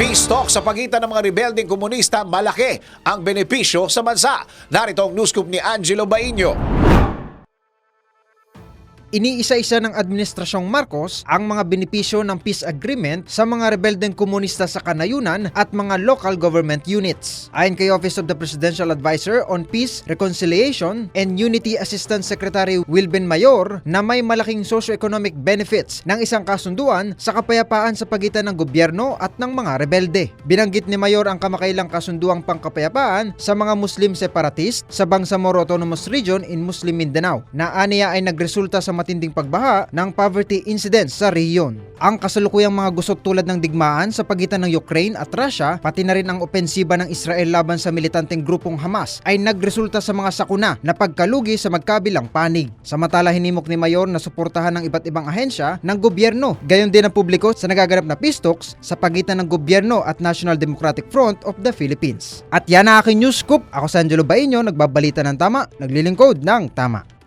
Peace talk sa pagitan ng mga rebelding komunista, malaki ang benepisyo sa bansa. Narito ang news ni Angelo Baino. Iniisa-isa ng Administrasyong Marcos ang mga benepisyo ng peace agreement sa mga rebeldeng komunista sa kanayunan at mga local government units. Ayon kay Office of the Presidential Advisor on Peace, Reconciliation and Unity Assistant Secretary Wilben Mayor na may malaking socio-economic benefits ng isang kasunduan sa kapayapaan sa pagitan ng gobyerno at ng mga rebelde. Binanggit ni Mayor ang kamakailang kasunduang pangkapayapaan sa mga Muslim separatist sa Bangsamoro Autonomous Region in Muslim Mindanao na aniya ay nagresulta sa matinding pagbaha ng poverty incidents sa rehiyon. Ang kasalukuyang mga gusot tulad ng digmaan sa pagitan ng Ukraine at Russia pati na rin ang opensiba ng Israel laban sa militanteng grupong Hamas ay nagresulta sa mga sakuna na pagkalugi sa magkabilang panig. Samantala hinimok ni Mayor na suportahan ng iba't ibang ahensya ng gobyerno. Gayon din ang publiko sa nagaganap na peace talks sa pagitan ng gobyerno at National Democratic Front of the Philippines. At yan ang aking news scoop. Ako si Angelo Baino, nagbabalita ng tama, naglilingkod ng tama.